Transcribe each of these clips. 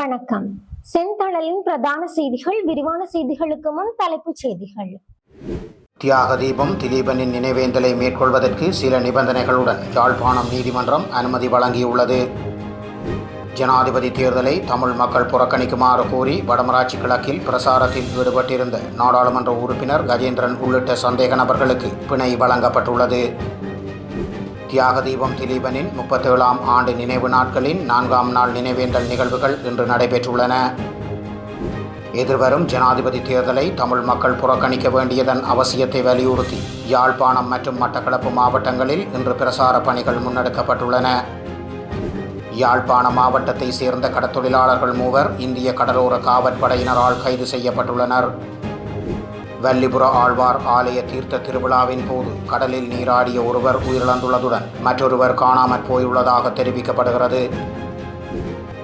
வணக்கம். செந்தழலின் பிரதான செய்திகள் விரிவான செய்திகளுக்கு முன் தலைப்புச் செய்திகள். தியாக தீபம் திலீபனின் நினைவேந்தலை மேற்கொள்வதற்கு சில நிபந்தனைகளுடன் யாழ்ப்பாணம் நீதிமன்றம் அனுமதி வழங்கியுள்ளது. ஜனாதிபதி தேர்தலை தமிழ் மக்கள் புறக்கணிக்குமாறு கோரி வடமராட்சி கிழக்கில் பிரசாரத்தில் ஈடுபட்டிருந்த நாடாளுமன்ற உறுப்பினர் கஜேந்திரன் உள்ளிட்ட சந்தேக நபர்களுக்கு பிணை வழங்கப்பட்டுள்ளது. தியாக தீபம் திலீபனின் முப்பத்தேழாம் ஆண்டு நினைவு நாட்களின் நான்காம் நாள் நினைவேந்தல் நிகழ்வுகள் இன்று நடைபெற்றுள்ளன. எதிர்வரும் ஜனாதிபதி தேர்தலை தமிழ் மக்கள் புறக்கணிக்க வேண்டியதன் அவசியத்தை வலியுறுத்தி யாழ்ப்பாணம் மற்றும் மட்டக்களப்பு மாவட்டங்களில் இன்று பிரசார பணிகள் முன்னெடுக்கப்பட்டுள்ளன. யாழ்ப்பாண மாவட்டத்தை சேர்ந்த கடத்தொழிலாளர்கள் மூவர் இந்திய கடலோர காவற்படையினரால் கைது செய்யப்பட்டுள்ளனர். வல்லிபுர ஆழ்வார் ஆலய தீர்த்த திருவிழாவின் போது கடலில் நீராடிய ஒருவர் உயிரிழந்துள்ளதுடன் மற்றொருவர் காணாமற் போயுள்ளதாக தெரிவிக்கப்படுகிறது.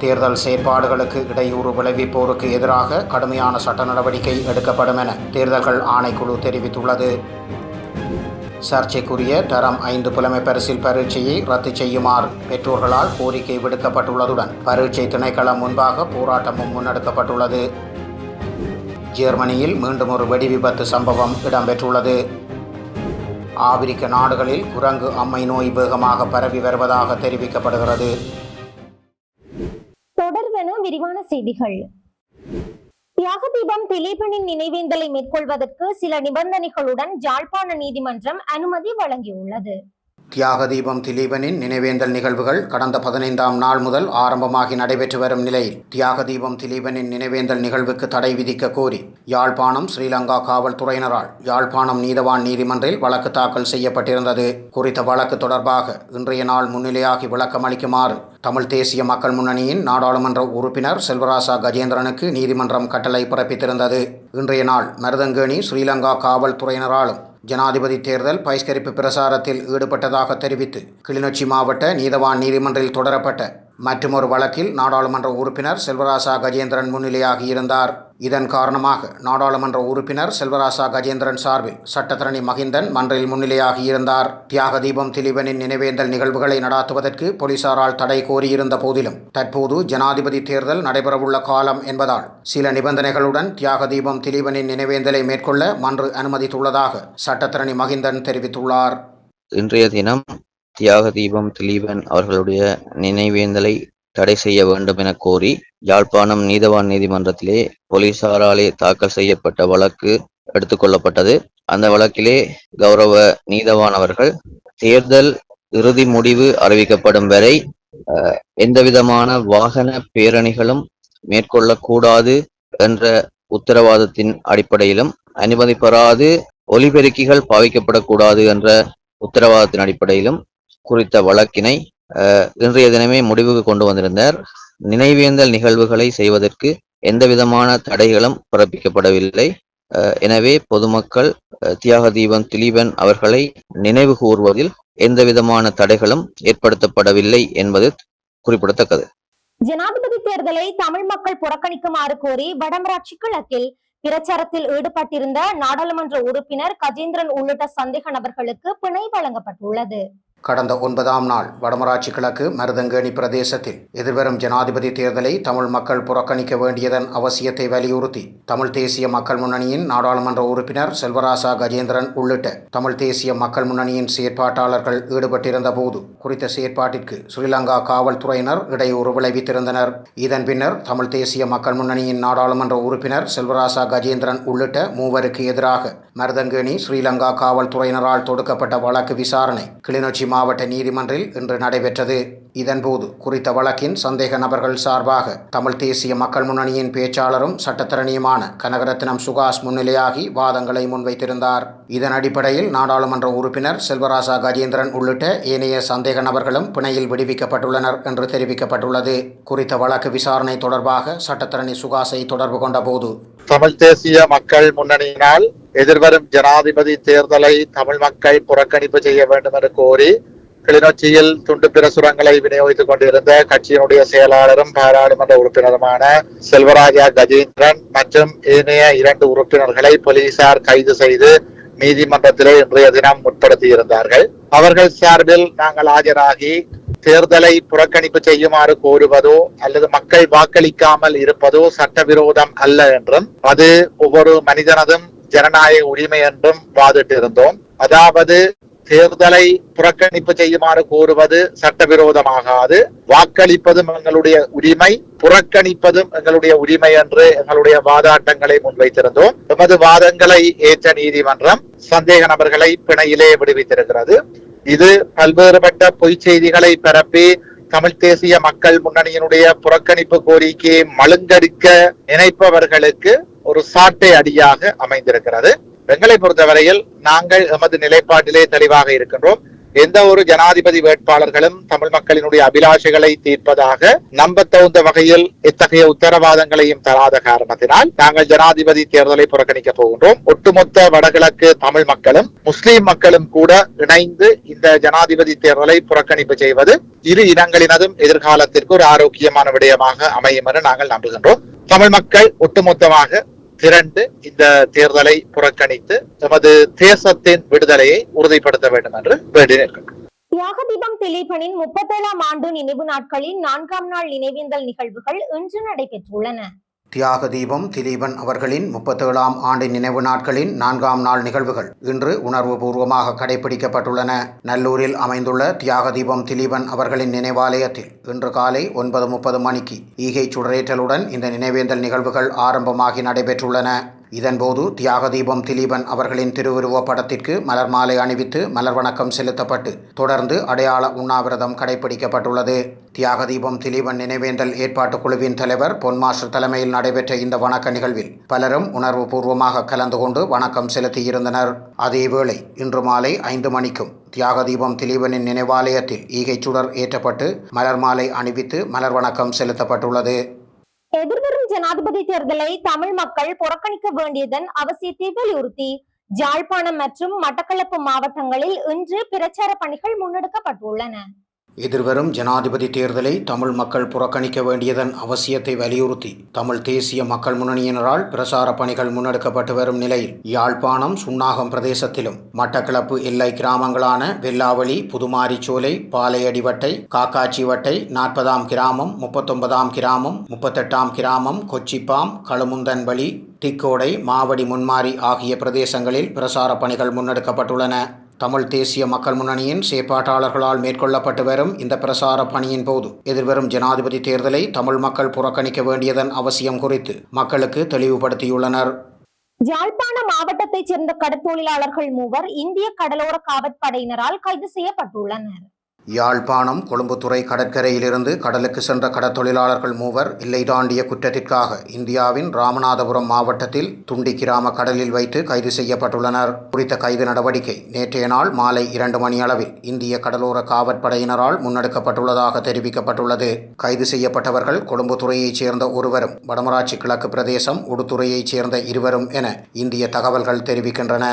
தேர்தல் செயற்பாடுகளுக்கு இடையூறு விளைவிப்போருக்கு எதிராக கடுமையான சட்ட நடவடிக்கை எடுக்கப்படும் என தேர்தல்கள் ஆணைக்குழு தெரிவித்துள்ளது. சர்ச்சைக்குரிய தரம் ஐந்து புலமை பரிசில் பரீட்சையை ரத்து செய்யுமாறு பெற்றோர்களால் கோரிக்கை விடுக்கப்பட்டுள்ளதுடன் பரீட்சை திணைக்களம் முன்பாக போராட்டமும் முன்னெடுக்கப்பட்டுள்ளது. ஜெர்மனியில் மீண்டும் ஒரு வெடிவிபத்து சம்பவம் இடம்பெற்றுள்ளது. ஆப்பிரிக்க நாடுகளில் குரங்கு அம்மை நோய் வேகமாக பரவி வருவதாக தெரிவிக்கப்படுகிறது. தொடர்வன விரிவான செய்திகள். தியாக தீபம் திலீபனின் நினைவேந்தலை மேற்கொள்வதற்கு சில நிபந்தனைகளுடன் ஜாழ்ப்பாண நீதிமன்றம் அனுமதி வழங்கியுள்ளது. தியாக தீபம் திலீபனின் நினைவேந்தல் நிகழ்வுகள் கடந்த பதினைந்தாம் நாள் முதல் ஆரம்பமாகி நடைபெற்று வரும் நிலையில் தியாக தீபம் திலீபனின் நினைவேந்தல் நிகழ்வுக்கு தடை விதிக்க கோரி யாழ்ப்பாணம் ஸ்ரீலங்கா காவல்துறையினரால் யாழ்ப்பாணம் நீதவான் நீதிமன்றில் வழக்கு தாக்கல் செய்யப்பட்டிருந்தது. குறித்த வழக்கு தொடர்பாக இன்றைய நாள் முன்னிலையாகி விளக்கமளிக்குமாறு தமிழ் தேசிய மக்கள் முன்னணியின் நாடாளுமன்ற உறுப்பினர் செல்வராசா கஜேந்திரனுக்கு நீதிமன்றம் கட்டளை பிறப்பித்திருந்தது. இன்றைய நாள் மருதங்கேணி ஸ்ரீலங்கா காவல்துறையினராலும் ஜனாதிபதி தேர்தல் பகிஷ்கரிப்பு பிரசாரத்தில் ஈடுபட்டதாக தெரிவித்து கிளிநொச்சி மாவட்ட நீதவான் நீதிமன்றில் தொடரப்பட்ட மற்றுமொரு வழக்கில் நாடாளுமன்ற உறுப்பினர் செல்வராசா கஜேந்திரன் முன்னிலையாகியிருந்தார் இதன் காரணமாக நாடாளுமன்ற உறுப்பினர் செல்வராசா கஜேந்திரன் சார்பில் சட்டத்தரணி மகிந்தன் மன்றில் முன்னிலையாகியிருந்தார் தியாக தீபம் திலீபனின் நினைவேந்தல் நிகழ்வுகளை நடாத்துவதற்கு போலீசாரால் தடை கோரியிருந்த போதிலும் தற்போது ஜனாதிபதி தேர்தல் நடைபெறவுள்ள காலம் என்பதால் சில நிபந்தனைகளுடன் தியாக தீபம் திலீபனின் நினைவேந்தலை மேற்கொள்ள மன்று அனுமதித்துள்ளதாக சட்டத்தரணி மகிந்தன் தெரிவித்துள்ளார். இன்றைய தினம் தியாக தீபம் திலீபன் அவர்களுடைய நினைவேந்தலை தடை செய்ய வேண்டும் என கோரி யாழ்ப்பாணம் நீதவான் நீதிமன்றத்திலே போலீசாராலே தாக்கல் செய்யப்பட்ட வழக்கு எடுத்துக்கொள்ளப்பட்டது அந்த வழக்கிலே கௌரவ நீதவான் அவர்கள் தேர்தல் இறுதி முடிவு அறிவிக்கப்படும் வரை அஹ், எந்தவிதமான வாகன பேரணிகளும் மேற்கொள்ளக்கூடாது என்ற உத்தரவாதத்தின் அடிப்படையிலும் அனுமதி பெறாது ஒலிபெருக்கிகள் பாவிக்கப்படக்கூடாது என்ற உத்தரவாதத்தின் அடிப்படையிலும் குறித்த வழக்கினை அஹ், இன்றைய தினமே முடிவுக்கு கொண்டு வந்திருந்தார். நினைவேந்தல் நிகழ்வுகளை செய்வதற்கு எந்த விதமான தடைகளும் பிறப்பிக்கப்படவில்லை. எனவே பொதுமக்கள் தியாக தீபன் திலீபன் அவர்களை நினைவு கூர்வதில் எந்த விதமான தடைகளும் ஏற்படுத்தப்படவில்லை என்பது குறிப்பிடத்தக்கது. ஜனாதிபதி தேர்தலை தமிழ் மக்கள் புறக்கணிக்குமாறு கோரி வடமராட்சி கிழக்கில் பிரச்சாரத்தில் ஈடுபட்டிருந்த நாடாளுமன்ற உறுப்பினர் கஜேந்திரன் உள்ளிட்ட சந்தேக நபர்களுக்கு பிணை வழங்கப்பட்டுள்ளது. கடந்த ஒன்பதாம் நாள் வடமராட்சி கிழக்கு மருதங்கேணி பிரதேசத்தில் எதிர்வரும் ஜனாதிபதி தேர்தலை தமிழ் மக்கள் புறக்கணிக்க வேண்டியதன் அவசியத்தை வலியுறுத்தி தமிழ் தேசிய மக்கள் முன்னணியின் நாடாளுமன்ற உறுப்பினர் செல்வராசா கஜேந்திரன் உள்ளிட்ட தமிழ் தேசிய மக்கள் முன்னணியின் செயற்பாட்டாளர்கள் ஈடுபட்டிருந்த போது குறித்த செயற்பாட்டிற்கு ஸ்ரீலங்கா காவல்துறையினர் இடையூறு விளைவித்திருந்தனர். இதன் பின்னர் தமிழ் தேசிய மக்கள் முன்னணியின் நாடாளுமன்ற உறுப்பினர் செல்வராசா கஜேந்திரன் உள்ளிட்ட மூவருக்கு எதிராக மருதங்கேணி ஸ்ரீலங்கா காவல்துறையினரால் தொடுக்கப்பட்ட வழக்கு விசாரணை கிளிநொச்சி மாவட்ட நீதிமன்றில் இன்று நடைபெற்றது. இதன்போது குறித்த வழக்கின் சந்தேக நபர்கள் சார்பாக தமிழ் தேசிய மக்கள் முன்னணியின் பேச்சாளரும் சட்டத்திரணியுமான கனகரத்னம் சுகாஷ் முன்னிலையாகி வாதங்களை முன்வைத்திருந்தார். இதன் அடிப்படையில் நாடாளுமன்ற உறுப்பினர் செல்வராசா கஜேந்திரன் உள்ளிட்ட ஏனைய சந்தேக நபர்களும் பிணையில் விடுவிக்கப்பட்டுள்ளனர் என்று தெரிவிக்கப்பட்டுள்ளது. குறித்த வழக்கு விசாரணை தொடர்பாக சட்டத்திரணி சுகாசை தொடர்பு கொண்டபோது தமிழ் தேசிய மக்கள் முன்னணியினால் எதிர்வரும் ஜனாதிபதி தேர்தலை தமிழ் மக்கள் புறக்கணிப்பு செய்ய வேண்டும் என்று கோரி கிளிநொச்சியில் துண்டு பிரசுரங்களை விநியோகித்துக் கொண்டிருந்த கட்சியினுடைய செயலாளரும் பாராளுமன்ற உறுப்பினருமான செல்வராஜா கஜேந்திரன் மற்றும் ஏனைய இரண்டு உறுப்பினர்களை போலீசார் கைது செய்து நீதிமன்றத்திலே இன்றைய தினம் உட்படுத்தி இருந்தார்கள். அவர்கள் சார்பில் நாங்கள் ஆஜராகி தேர்தலை புறக்கணிப்பு செய்யுமாறு கோருவதோ அல்லது மக்கள் வாக்களிக்காமல் இருப்பதோ சட்டவிரோதம் அல்ல என்றும் அது ஒவ்வொரு மனிதனதும் ஜனநாயக உரிமை என்றும் வாதிட்டு இருந்தோம் அதாவது தேர்தலை புறக்கணிப்பு செய்யுமாறு கூறுவது சட்டவிரோதமாகாது. வாக்களிப்பதும் எங்களுடைய உரிமை புறக்கணிப்பதும் எங்களுடைய உரிமை என்று எங்களுடைய வாதாட்டங்களை முன்வைத்திருந்தோம். எமது வாதங்களை ஏற்ற நீதிமன்றம் சந்தேக நபர்களை பிணையிலே விடுவித்திருக்கிறது. இது பல்வேறுபட்ட பொய் செய்திகளை பரப்பி தமிழ் தேசிய மக்கள் முன்னணியினுடைய புறக்கணிப்பு கோரிக்கையை மழுங்கடிக்க நினைப்பவர்களுக்கு ஒரு சாட்டை அடியாக அமைந்திருக்கிறது. எங்களை பொறுத்தவரையில் நாங்கள் எமது நிலைப்பாட்டிலே தெளிவாக இருக்கின்றோம். எந்த ஒரு ஜனாதிபதி வேட்பாளர்களும் தமிழ் மக்களினுடைய அபிலாஷைகளை தீர்ப்பதாக நம்ப தகுந்த வகையில் இத்தகைய உத்தரவாதங்களையும் தராத காரணத்தினால் நாங்கள் ஜனாதிபதி தேர்தலை புறக்கணிக்க போகின்றோம். ஒட்டுமொத்த வடகிழக்கு தமிழ் மக்களும் முஸ்லிம் மக்களும் கூட இணைந்து இந்த ஜனாதிபதி தேர்தலை புறக்கணிப்பு செய்வது இரு இனங்களினதும் எதிர்காலத்திற்கு ஒரு ஆரோக்கியமான விடயமாக அமையும் என நாங்கள் நம்புகின்றோம். தமிழ் மக்கள் ஒட்டுமொத்தமாக திரண்டு இந்த தேர்தலை புறக்கணித்து எமது தேசத்தின் விடுதலையை உறுதிப்படுத்த வேண்டும் என்று வேண்டி நிற்கின்றோம் தியாகதீபம் திலீபனின் முப்பத்தேழாம் ஆண்டு நினைவு நாட்களின் நான்காம் நாள் நினைவேந்தல் நிகழ்வுகள் இன்று நடைபெற்றுள்ளன. தியாக தீபம் திலீபன் அவர்களின் முப்பத்தேழாம் ஆண்டு நினைவு நாட்களின் நான்காம் நாள் நிகழ்வுகள் இன்று உணர்வுபூர்வமாக கடைபிடிக்கப்பட்டுள்ளன. நல்லூரில் அமைந்துள்ள தியாக தீபம் திலீபன் அவர்களின் நினைவாலயத்தில் இன்று காலை ஒன்பது முப்பது மணிக்கு ஈகை சுடரேற்றலுடன் இந்த நினைவேந்தல் நிகழ்வுகள் ஆரம்பமாகி நடைபெற்றுள்ளன. இதன்போது தியாகதீபம் திலீபன் அவர்களின் திருவுருவப் படத்திற்கு மலர் மாலை அணிவித்து மலர் வணக்கம் செலுத்தப்பட்டு தொடர்ந்து அடையாள உண்ணாவிரதம் கடைபிடிக்கப்பட்டுள்ளது தியாகதீபம் திலீபன் நினைவேந்தல் ஏற்பாட்டுக் குழுவின் தலைவர் பொன்மாஸ்டர் தலைமையில் நடைபெற்ற இந்த வணக்க நிகழ்வில் பலரும் உணர்வுபூர்வமாக கலந்து கொண்டு வணக்கம் செலுத்தியிருந்தனர். அதேவேளை இன்று மாலை ஐந்து மணிக்கும் தியாகதீபம் திலீபனின் நினைவாலயத்தில் ஈகைச்சுடர் ஏற்றப்பட்டு மலர் மாலை அணிவித்து மலர் வணக்கம் செலுத்தப்பட்டுள்ளது. எதிர்வரும் ஜனாதிபதி தேர்தலை தமிழ் மக்கள் புறக்கணிக்க வேண்டியதன் அவசியத்தை வலியுறுத்தி ஜாழ்ப்பாணம் மற்றும் மட்டக்களப்பு மாவட்டங்களில் இன்று பிரச்சார பணிகள் முன்னெடுக்கப்பட்டுள்ளன. எதிர்வரும் ஜனாதிபதி தேர்தலை தமிழ் மக்கள் புறக்கணிக்க வேண்டியதன் அவசியத்தை வலியுறுத்தி தமிழ் தேசிய மக்கள் முன்னணியினரால் பிரசார பணிகள் முன்னெடுக்கப்பட்டு வரும் நிலையில் யாழ்ப்பாணம் சுன்னாகம் பிரதேசத்திலும் மட்டக்களப்பு எல்லை கிராமங்களான வெல்லாவளி புதுமாரிச்சோலை பாலையடிவட்டை காக்காச்சிவட்டை நாற்பதாம் கிராமம் முப்பத்தொன்பதாம் கிராமம் முப்பத்தெட்டாம் கிராமம் கொச்சிப்பாம் களுமுந்தன்வழி திக்கோடை மாவடி முன்மாரி ஆகிய பிரதேசங்களில் பிரசார பணிகள் முன்னெடுக்கப்பட்டுள்ளன. தமிழ் தேசிய மக்கள் முன்னணியின் செயற்பாட்டாளர்களால் மேற்கொள்ளப்பட்டு வரும் இந்த பிரசார பணியின் போது எதிர்வரும் ஜனாதிபதி தேர்தலை தமிழ் மக்கள் புறக்கணிக்க வேண்டியதன் அவசியம் குறித்து மக்களுக்கு தெளிவுபடுத்தியுள்ளனர். யாழ்ப்பாண மாவட்டத்தைச் சேர்ந்த கடற்தொழிலாளர்கள் மூவர் இந்திய கடலோர காவற்படையினரால் கைது செய்யப்பட்டுள்ளனர். யாழ்ப்பாணம் கொழும்புத்துறை கடற்கரையிலிருந்து கடலுக்கு சென்ற கடற்தொழிலாளர்கள் மூவர் எல்லை தாண்டிய குற்றத்திற்காக இந்தியாவின் ராமநாதபுரம் மாவட்டத்தில் துண்டி கிராம கடலில் வைத்து கைது செய்யப்பட்டுள்ளனர். குறித்த கைது நடவடிக்கை நேற்றைய நாள் மாலை இரண்டு மணி அளவில் இந்திய கடலோர காவற்படையினரால் முன்னெடுக்கப்பட்டுள்ளதாக தெரிவிக்கப்பட்டுள்ளது. கைது செய்யப்பட்டவர்கள் கொழும்புத்துறையைச் சேர்ந்த ஒருவரும் வடமராட்சி கிழக்கு பிரதேசம் உடுத்துறையைச் சேர்ந்த இருவரும் என இந்திய தகவல்கள் தெரிவிக்கின்றன.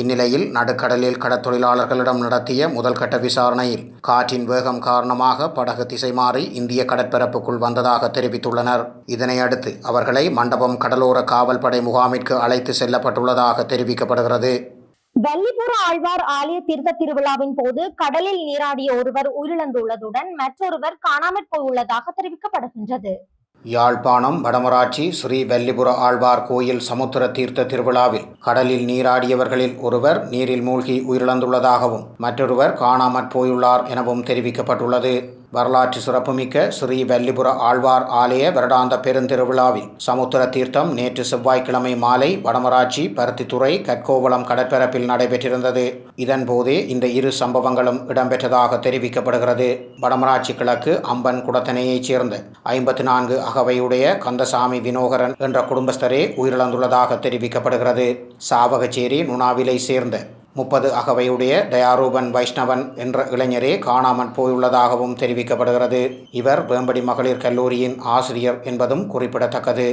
இந்நிலையில் நடுக்கடலில் கடற்தொழிலாளர்களிடம் நடத்திய முதல்கட்ட விசாரணையில் காற்றின் வேகம் காரணமாக படகு திசை மாறி இந்திய கடற்பரப்புக்குள் வந்ததாக தெரிவித்துள்ளனர். இதனையடுத்து அவர்களை மண்டபம் கடலோர காவல்படை முகாமிற்கு அழைத்து செல்லப்பட்டுள்ளதாக தெரிவிக்கப்படுகிறது. வல்லிபுர ஆழ்வார் ஆலய தீர்த்த திருவிழாவின் போது கடலில் நீராடிய ஒருவர் உயிரிழந்துள்ளதுடன் மற்றொருவர் காணாமற் போயுள்ளதாக தெரிவிக்கப்படுகின்றது. யாழ்ப்பாணம் வடமராட்சி ஸ்ரீ வெள்ளிபுர ஆழ்வார் கோயில் சமுத்திர தீர்த்த திருவிழாவில் கடலில் நீராடியவர்களில் ஒருவர் நீரில் மூழ்கி உயிரிழந்துள்ளதாகவும் மற்றொருவர் காணாமற் போயுள்ளார் எனவும் தெரிவிக்கப்பட்டுள்ளது. வரலாற்று சிறப்புமிக்க ஸ்ரீ வெல்லிபுர ஆழ்வார் ஆலய வருடாந்த பெருந்திருவிழாவில் சமுத்திர தீர்த்தம் நேற்று செவ்வாய்க்கிழமை மாலை வடமராட்சி பருத்தித்துறை கற்கோவளம் கடற்பரப்பில் நடைபெற்றிருந்தது. இதன்போதே இந்த இரு சம்பவங்களும் இடம்பெற்றதாக தெரிவிக்கப்படுகிறது. வடமராட்சி கிழக்கு அம்பன் குடத்தனையைச் சேர்ந்த ஐம்பத்தி நான்கு அகவையுடைய கந்தசாமி வினோகரன் என்ற குடும்பஸ்தரே உயிரிழந்துள்ளதாக தெரிவிக்கப்படுகிறது. சாவகச்சேரி நுணாவிலை சேர்ந்த முப்பது அகவையுடைய தயாரூபன் வைஷ்ணவன் என்ற இளைஞரே காணாமல் போயுள்ளதாகவும் தெரிவிக்கப்படுகிறது. இவர் வேம்படி மகளிர் கல்லூரியின் ஆசிரியர் என்பதும் குறிப்பிடத்தக்கது.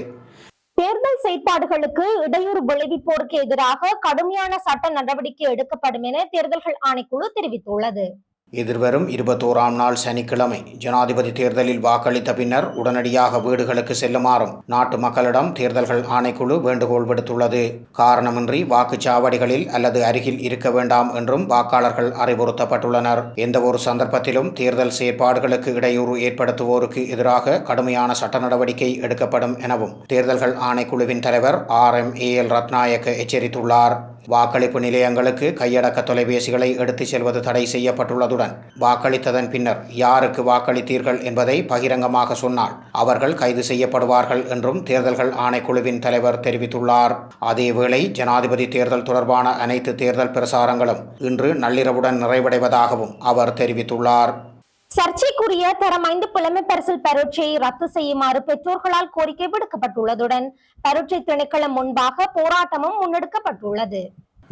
தேர்தல் செயற்பாடுகளுக்கு இடையூறு விளைவிப்போருக்கு எதிராக கடுமையான சட்ட நடவடிக்கை எடுக்கப்படும் என தேர்தல்கள் ஆணைக்குழு தெரிவித்துள்ளது. எதிர்வரும் இருபத்தோராம் நாள் சனிக்கிழமை ஜனாதிபதி தேர்தலில் வாக்களித்த பின்னர் உடனடியாக வீடுகளுக்கு செல்லுமாறும் நாட்டு மக்களிடம் தேர்தல்கள் ஆணைக்குழு வேண்டுகோள் விடுத்துள்ளது. காரணமின்றி வாக்குச்சாவடிகளில் அல்லது அருகில் இருக்க வேண்டாம் என்றும் வாக்காளர்கள் அறிவுறுத்தப்பட்டுள்ளனர். எந்தவொரு சந்தர்ப்பத்திலும் தேர்தல் செயற்பாடுகளுக்கு இடையூறு ஏற்படுத்துவோருக்கு எதிராக கடுமையான சட்ட நடவடிக்கை எடுக்கப்படும் எனவும் தேர்தல்கள் ஆணைக்குழுவின் தலைவர் R M A L Rathnayake எச்சரித்துள்ளார். வாக்களிப்பு நிலையங்களுக்கு கையடக்க தொலைபேசிகளை எடுத்துச் செல்வது தடை செய்யப்பட்டுள்ளதுடன் வாக்களித்ததன் பின்னர் யாருக்கு வாக்களித்தீர்கள் என்பதை பகிரங்கமாக சொன்னால் அவர்கள் கைது செய்யப்படுவார்கள் என்றும் தேர்தல்கள் ஆணைக்குழுவின் தலைவர் தெரிவித்துள்ளார். அதேவேளை ஜனாதிபதி தேர்தல் தொடர்பான அனைத்து தேர்தல் பிரசாரங்களும் இன்று நள்ளிரவுடன் நிறைவடைவதாகவும் அவர் தெரிவித்துள்ளார். சர்ச்சைக்குரிய தரம் ஐந்து புலமை பரிசில் பரீட்சையை ரத்து செய்யுமாறு பெற்றோர்களால் கோரிக்கை விடுக்கப்பட்டுள்ளதுடன் பரீட்சை திணைக்களம் முன்பாக போராட்டமும் முன்னெடுக்கப்பட்டுள்ளது.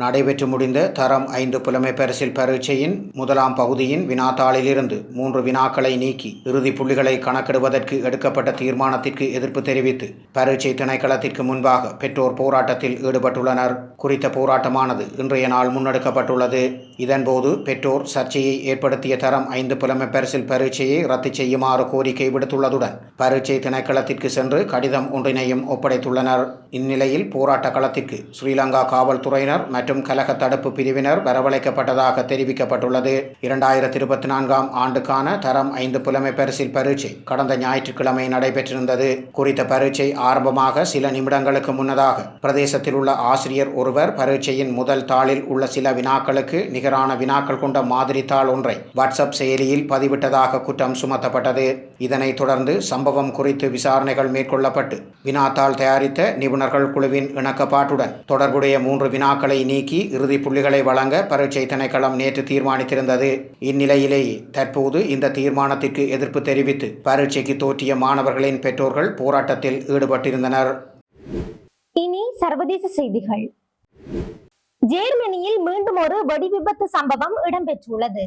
நடைபெற்று முடிந்த தரம் ஐந்து புலமை பரிசில் பரீட்சையின் முதலாம் பகுதியின் வினாத்தாளிலிருந்து மூன்று வினாக்களை நீக்கி இறுதி புள்ளிகளை கணக்கிடுவதற்கு எடுக்கப்பட்ட தீர்மானத்திற்கு எதிர்ப்பு தெரிவித்து பரீட்சை திணைக்களத்திற்கு முன்பாக பெற்றோர் போராட்டத்தில் ஈடுபட்டுள்ளனர். குறித்த போராட்டமானது இன்றைய நாள் முன்னெடுக்கப்பட்டுள்ளது. இதன்போது பெற்றோர் சர்ச்சையை ஏற்படுத்திய தரம் ஐந்து புலமை பரிசில் பரீட்சையை ரத்து செய்யுமாறு கோரிக்கை விடுத்துள்ளதுடன் பரீட்சை திணைக்களத்திற்கு சென்று கடிதம் ஒன்றினையும் ஒப்படைத்துள்ளனர். இந்நிலையில் போராட்ட களத்திற்கு ஸ்ரீலங்கா காவல்துறையினர் மற்றும் கலக தடுப்பு பிரிவினர் வரவழைக்கப்பட்டதாக தெரிவிக்கப்பட்டுள்ளது. இரண்டாயிரத்தி இருபத்தி நான்காம் ஆண்டுக்கான தரம் ஐந்து புலமை பரிசில் பரீட்சை கடந்த ஞாயிற்றுக்கிழமை நடைபெற்றிருந்தது. குறித்த பரீட்சை ஆரம்பமாக சில நிமிடங்களுக்கு முன்னதாக பிரதேசத்தில் உள்ள ஆசிரியர் ஒருவர் பரீட்சையின் முதல் தாளில் உள்ள சில வினாக்களுக்கு நிகரான வினாக்கள் கொண்ட மாதிரி தாள் ஒன்றை வாட்ஸ்அப் செயலியில் பதிவிட்டதாக குற்றம் சுமத்தப்பட்டது. இதனைத் தொடர்ந்து சம்பவம் குறித்து விசாரணைகள் மேற்கொள்ளப்பட்டு வினாத்தாள் தயாரித்த நிபுணர்கள் குழுவின் இணக்கப்பாட்டுடன் தொடர்புடைய மூன்று வினாக்களை நீ நீக்கி இறுதி புள்ளிகளை வழங்க பரீட்சை திணைக்களம் நேற்று தீர்மானித்திருந்தது. இந்நிலையிலேயே தற்போது இந்த தீர்மானத்திற்கு எதிர்ப்பு தெரிவித்து பரீட்சைக்கு தோற்றிய மாணவர்களின் பெற்றோர்கள் போராட்டத்தில் ஈடுபட்டிருந்தனர். இனி சர்வதேச செய்திகள். ஜேர்மனியில் மீண்டும் ஒரு வெடி விபத்து சம்பவம் இடம்பெற்றுள்ளது.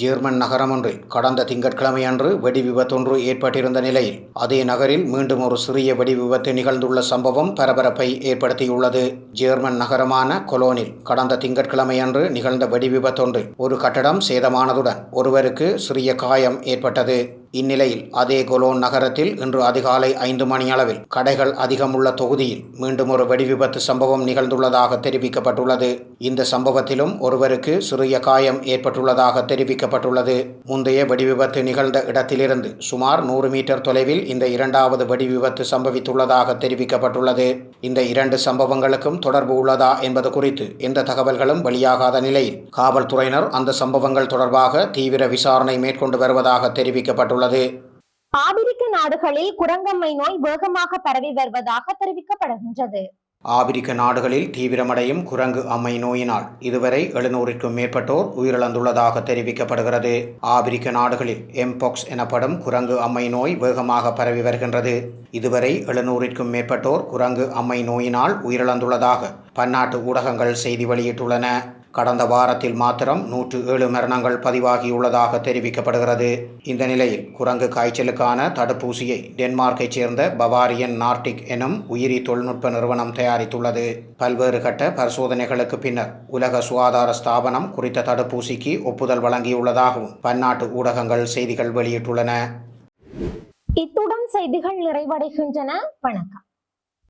ஜெர்மன் நகரம் ஒன்றில் கடந்த திங்கட்கிழமையன்று வெடி விபத்தொன்று ஏற்பட்டிருந்த நிலையில் அதே நகரில் மீண்டும் ஒரு சிறிய வெடி விபத்து நிகழ்ந்துள்ள சம்பவம் பரபரப்பை ஏற்படுத்தியுள்ளது. ஜெர்மன் நகரமான கொலோனில் கடந்த திங்கட்கிழமையன்று நிகழ்ந்த வெடி விபத்தொன்றில் ஒரு கட்டடம் சேதமானதுடன் ஒருவருக்கு சிறிய காயம் ஏற்பட்டது. இந்நிலையில் அதே கொலோன் நகரத்தில் இன்று அதிகாலை ஐந்து மணியளவில் கடைகள் அதிகமுள்ள தொகுதியில் மீண்டும் ஒரு வெடிவிபத்து சம்பவம் நிகழ்ந்துள்ளதாக தெரிவிக்கப்பட்டுள்ளது. இந்த சம்பவத்திலும் ஒருவருக்கு சிறிய காயம் ஏற்பட்டுள்ளதாக தெரிவிக்கப்பட்டுள்ளது. முந்தைய வெடிவிபத்து நிகழ்ந்த இடத்திலிருந்து சுமார் நூறு மீட்டர் தொலைவில் இந்த இரண்டாவது வெடிவிபத்து சம்பவித்துள்ளதாக தெரிவிக்கப்பட்டுள்ளது. இந்த இரண்டு சம்பவங்களுக்கும் தொடர்பு உள்ளதா என்பது குறித்து எந்த தகவல்களும் வெளியாகாத நிலையில் காவல்துறையினர் அந்த சம்பவங்கள் தொடர்பாக தீவிர விசாரணை மேற்கொண்டு வருவதாக தெரிவிக்கப்பட்டுள்ளது. ஆபிரிக்க நாடுகளில் குரங்கம்மை நோய் வேகமாக பரவி வருவதாக தெரிவிக்கப்படுகின்றது. ஆபிரிக்க நாடுகளில் தீவிரமடையும் குரங்கு அம்மை நோயினால் இதுவரை எழுநூறிற்கும் மேற்பட்டோர் உயிரிழந்துள்ளதாக தெரிவிக்கப்படுகிறது. ஆபிரிக்க நாடுகளில் எம்பாக்ஸ் எனப்படும் குரங்கு அம்மை நோய் வேகமாக பரவி வருகின்றது. இதுவரை எழுநூறிற்கும் மேற்பட்டோர் குரங்கு அம்மை நோயினால் உயிரிழந்துள்ளதாக பன்னாட்டு ஊடகங்கள் செய்தி வெளியிட்டுள்ளன. கடந்த வாரத்தில் மாத்திரம் நூற்று ஏழு மரணங்கள் பதிவாகியுள்ளதாக தெரிவிக்கப்படுகிறது. இந்த நிலையில் குரங்கு காய்ச்சலுக்கான தடுப்பூசியை டென்மார்க்கைச் சேர்ந்த பவாரியன் நார்டிக் எனும் உயிரி தொழில்நுட்ப நிறுவனம் தயாரித்துள்ளது. பல்வேறு கட்ட பரிசோதனைகளுக்கு பின்னர் உலக சுகாதார ஸ்தாபனம் குறித்த தடுப்பூசிக்கு ஒப்புதல் வழங்கியுள்ளதாகவும் பன்னாட்டு ஊடகங்கள் செய்திகள் வெளியிட்டுள்ளன. இத்துடன் செய்திகள் நிறைவடைகின்றன. வணக்கம்.